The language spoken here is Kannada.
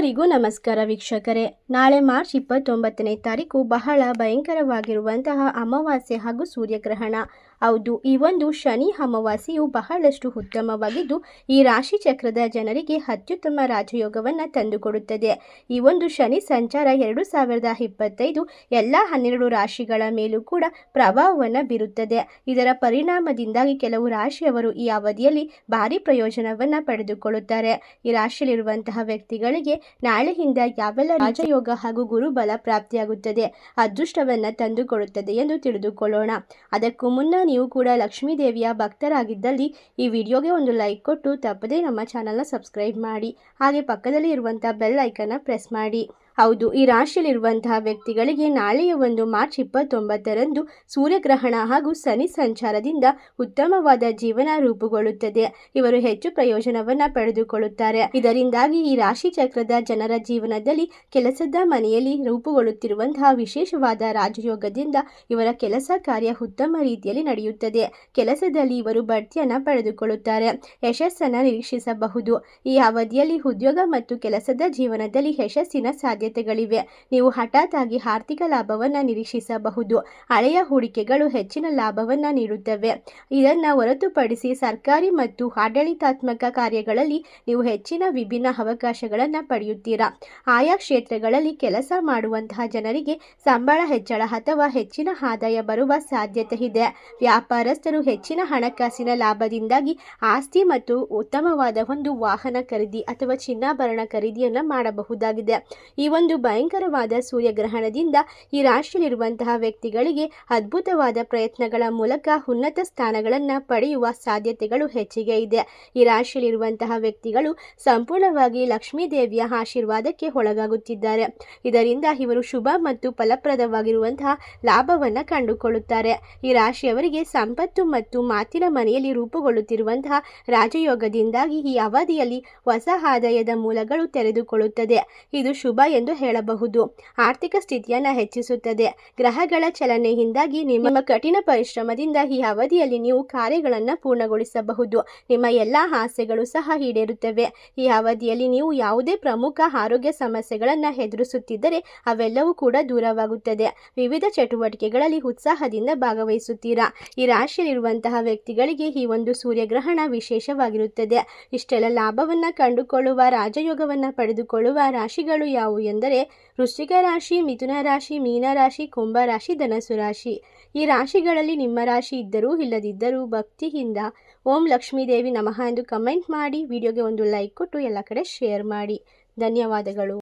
ಎಲ್ಲರಿಗೂ ನಮಸ್ಕಾರ ವೀಕ್ಷಕರೇ. ನಾಳೆ ಮಾರ್ಚ್ ಇಪ್ಪತ್ತೊಂಬತ್ತನೇ ತಾರೀಕು ಬಹಳ ಭಯಂಕರವಾಗಿರುವಂತಹ ಅಮಾವಾಸ್ಯೆ ಹಾಗೂ ಸೂರ್ಯಗ್ರಹಣ. ಹೌದು, ಈ ಒಂದು ಶನಿ ಅಮಾವಾಸ್ಯೆಯು ಬಹಳಷ್ಟು ಉತ್ತಮವಾಗಿದ್ದು, ಈ ರಾಶಿ ಚಕ್ರದ ಜನರಿಗೆ ಅತ್ಯುತ್ತಮ ರಾಜಯೋಗವನ್ನು ತಂದುಕೊಡುತ್ತದೆ. ಈ ಒಂದು ಶನಿ ಸಂಚಾರ ಎರಡು ಸಾವಿರದ ಇಪ್ಪತ್ತೈದು ಎಲ್ಲ ಹನ್ನೆರಡು ರಾಶಿಗಳ ಮೇಲೂ ಕೂಡ ಪ್ರಭಾವವನ್ನು ಬೀರುತ್ತದೆ. ಇದರ ಪರಿಣಾಮದಿಂದಾಗಿ ಕೆಲವು ರಾಶಿಯವರು ಈ ಅವಧಿಯಲ್ಲಿ ಭಾರಿ ಪ್ರಯೋಜನವನ್ನು ಪಡೆದುಕೊಳ್ಳುತ್ತಾರೆ. ಈ ರಾಶಿಯಲ್ಲಿರುವಂತಹ ವ್ಯಕ್ತಿಗಳಿಗೆ ನಾಳೆಯಿಂದ ಯಾವೆಲ್ಲ ರಾಜಯೋಗ ಹಾಗೂ ಗುರುಬಲ ಪ್ರಾಪ್ತಿಯಾಗುತ್ತದೆ, ಅದೃಷ್ಟವನ್ನ ತಂದುಕೊಡುತ್ತದೆ ಎಂದು ತಿಳಿದುಕೊಳ್ಳೋಣ. ಅದಕ್ಕೂ ಮುನ್ನ ನೀವು ಕೂಡ ಲಕ್ಷ್ಮೀ ದೇವಿಯ ಭಕ್ತರಾಗಿದ್ದಲ್ಲಿ ಈ ವಿಡಿಯೋಗೆ ಒಂದು ಲೈಕ್ ಕೊಟ್ಟು ತಪ್ಪದೇ ನಮ್ಮ ಚಾನಲ್ನ ಸಬ್ಸ್ಕ್ರೈಬ್ ಮಾಡಿ. ಹಾಗೆ ಪಕ್ಕದಲ್ಲಿ ಇರುವಂತಹ ಬೆಲ್ ಐಕನ್ನ ಪ್ರೆಸ್ ಮಾಡಿ. ಹೌದು, ಈ ರಾಶಿಯಲ್ಲಿರುವಂತಹ ವ್ಯಕ್ತಿಗಳಿಗೆ ನಾಳೆಯ ಒಂದು ಮಾರ್ಚ್ ಇಪ್ಪತ್ತೊಂಬತ್ತರಂದು ಸೂರ್ಯಗ್ರಹಣ ಹಾಗೂ ಸನಿ ಸಂಚಾರದಿಂದ ಉತ್ತಮವಾದ ಜೀವನ ರೂಪುಗೊಳ್ಳುತ್ತದೆ. ಇವರು ಹೆಚ್ಚು ಪ್ರಯೋಜನವನ್ನ ಪಡೆದುಕೊಳ್ಳುತ್ತಾರೆ. ಇದರಿಂದಾಗಿ ಈ ರಾಶಿ ಚಕ್ರದ ಜನರ ಜೀವನದಲ್ಲಿ ಕೆಲಸದ ಮನೆಯಲ್ಲಿ ರೂಪುಗೊಳ್ಳುತ್ತಿರುವಂತಹ ವಿಶೇಷವಾದ ರಾಜಯೋಗದಿಂದ ಇವರ ಕೆಲಸ ಕಾರ್ಯ ಉತ್ತಮ ರೀತಿಯಲ್ಲಿ ನಡೆಯುತ್ತದೆ. ಕೆಲಸದಲ್ಲಿ ಇವರು ಬಡ್ತಿಯನ್ನ ಪಡೆದುಕೊಳ್ಳುತ್ತಾರೆ. ಯಶಸ್ಸನ್ನ ನಿರೀಕ್ಷಿಸಬಹುದು. ಈ ಅವಧಿಯಲ್ಲಿ ಉದ್ಯೋಗ ಮತ್ತು ಕೆಲಸದ ಜೀವನದಲ್ಲಿ ಯಶಸ್ಸಿನ ಸಾಧ್ಯತೆಗಳಿವೆ. ನೀವು ಹಠಾತ್ ಆಗಿ ಆರ್ಥಿಕ ಲಾಭವನ್ನ ನಿರೀಕ್ಷಿಸಬಹುದು. ಹಳೆಯ ಹೂಡಿಕೆಗಳು ಹೆಚ್ಚಿನ ಲಾಭವನ್ನ ನೀಡುತ್ತವೆ. ಇದನ್ನ ಹೊರತುಪಡಿಸಿ ಸರ್ಕಾರಿ ಮತ್ತು ಆಡಳಿತಾತ್ಮಕ ಕಾರ್ಯಗಳಲ್ಲಿ ನೀವು ಹೆಚ್ಚಿನ ವಿಭಿನ್ನ ಅವಕಾಶಗಳನ್ನು ಪಡೆಯುತ್ತೀರಾ? ಆಯಾ ಕ್ಷೇತ್ರಗಳಲ್ಲಿ ಕೆಲಸ ಮಾಡುವಂತಹ ಜನರಿಗೆ ಸಂಬಳ ಹೆಚ್ಚಳ ಅಥವಾ ಹೆಚ್ಚಿನ ಆದಾಯ ಬರುವ ಸಾಧ್ಯತೆ ಇದೆ ವ್ಯಾಪಾರಸ್ಥರು ಹೆಚ್ಚಿನ ಹಣಕಾಸಿನ ಲಾಭದಿಂದಾಗಿ ಆಸ್ತಿ ಮತ್ತು ಉತ್ತಮವಾದ ಒಂದು ವಾಹನ ಖರೀದಿ ಅಥವಾ ಚಿನ್ನಾಭರಣ ಖರೀದಿಯನ್ನು ಮಾಡಬಹುದಾಗಿದೆ. ಈ ಒಂದು ಭಯಂಕರವಾದ ಸೂರ್ಯಗ್ರಹಣದಿಂದ ಈ ರಾಶಿಯಲ್ಲಿರುವಂತಹ ವ್ಯಕ್ತಿಗಳಿಗೆ ಅದ್ಭುತವಾದ ಪ್ರಯತ್ನಗಳ ಮೂಲಕ ಉನ್ನತ ಸ್ಥಾನಗಳನ್ನು ಪಡೆಯುವ ಸಾಧ್ಯತೆಗಳು ಹೆಚ್ಚಿಗೆ ಇದೆ. ಈ ರಾಶಿಯಲ್ಲಿರುವಂತಹ ವ್ಯಕ್ತಿಗಳು ಸಂಪೂರ್ಣವಾಗಿ ಲಕ್ಷ್ಮೀ ದೇವಿಯ ಆಶೀರ್ವಾದಕ್ಕೆ ಒಳಗಾಗುತ್ತಿದ್ದಾರೆ. ಇದರಿಂದ ಇವರು ಶುಭ ಮತ್ತು ಫಲಪ್ರದವಾಗಿರುವಂತಹ ಲಾಭವನ್ನು ಕಂಡುಕೊಳ್ಳುತ್ತಾರೆ. ಈ ರಾಶಿಯವರಿಗೆ ಸಂಪತ್ತು ಮತ್ತು ಮಾತಿನ ಮನೆಯಲ್ಲಿ ರೂಪುಗೊಳ್ಳುತ್ತಿರುವಂತಹ ರಾಜಯೋಗದಿಂದಾಗಿ ಈ ಅವಧಿಯಲ್ಲಿ ಹೊಸ ಆದಾಯದ ಮೂಲಗಳು ತೆರೆದುಕೊಳ್ಳುತ್ತದೆ. ಇದು ಶುಭ ಎಂದು ಹೇಳಬಹುದು. ಆರ್ಥಿಕ ಸ್ಥಿತಿಯನ್ನು ಹೆಚ್ಚಿಸುತ್ತದೆ. ಗ್ರಹಗಳ ಚಲನೆಯಿಂದಾಗಿ ನಿಮ್ಮ ಕಠಿಣ ಪರಿಶ್ರಮದಿಂದ ಈ ಅವಧಿಯಲ್ಲಿ ನೀವು ಕಾರ್ಯಗಳನ್ನು ಪೂರ್ಣಗೊಳಿಸಬಹುದು. ನಿಮ್ಮ ಎಲ್ಲ ಆಸೆಗಳು ಸಹ ಈಡೇರುತ್ತವೆ. ಈ ಅವಧಿಯಲ್ಲಿ ನೀವು ಯಾವುದೇ ಪ್ರಮುಖ ಆರೋಗ್ಯ ಸಮಸ್ಯೆಗಳನ್ನು ಎದುರಿಸುತ್ತಿದ್ದರೆ ಅವೆಲ್ಲವೂ ಕೂಡ ದೂರವಾಗುತ್ತದೆ. ವಿವಿಧ ಚಟುವಟಿಕೆಗಳಲ್ಲಿ ಉತ್ಸಾಹದಿಂದ ಭಾಗವಹಿಸುತ್ತೀರಾ? ಈ ರಾಶಿಯಲ್ಲಿರುವಂತಹ ವ್ಯಕ್ತಿಗಳಿಗೆ ಈ ಒಂದು ಸೂರ್ಯಗ್ರಹಣ ವಿಶೇಷವಾಗಿರುತ್ತದೆ. ಇಷ್ಟೆಲ್ಲ ಲಾಭವನ್ನು ಕಂಡುಕೊಳ್ಳುವ, ರಾಜಯೋಗವನ್ನು ಪಡೆದುಕೊಳ್ಳುವ ರಾಶಿಗಳು ಯಾವುವು? ಎಂದರೆ ವೃಶ್ಚಿಕ ರಾಶಿ, ಮಿಥುನ ರಾಶಿ, ಮೀನ ರಾಶಿ, ಕುಂಭ ರಾಶಿ ಧನಸು ರಾಶಿ. ಈ ರಾಶಿಗಳಲ್ಲಿ ನಿಮ್ಮ ರಾಶಿ ಇದ್ದರೂ ಇಲ್ಲದಿದ್ದರೂ ಭಕ್ತಿಯಿಂದ ಓಂ ಲಕ್ಷ್ಮೀದೇವಿ ನಮಃ ಎಂದು ಕಮೆಂಟ್ ಮಾಡಿ, ವಿಡಿಯೋಗೆ ಒಂದು ಲೈಕ್ ಕೊಟ್ಟು ಎಲ್ಲ ಕಡೆ ಶೇರ್ ಮಾಡಿ. ಧನ್ಯವಾದಗಳು.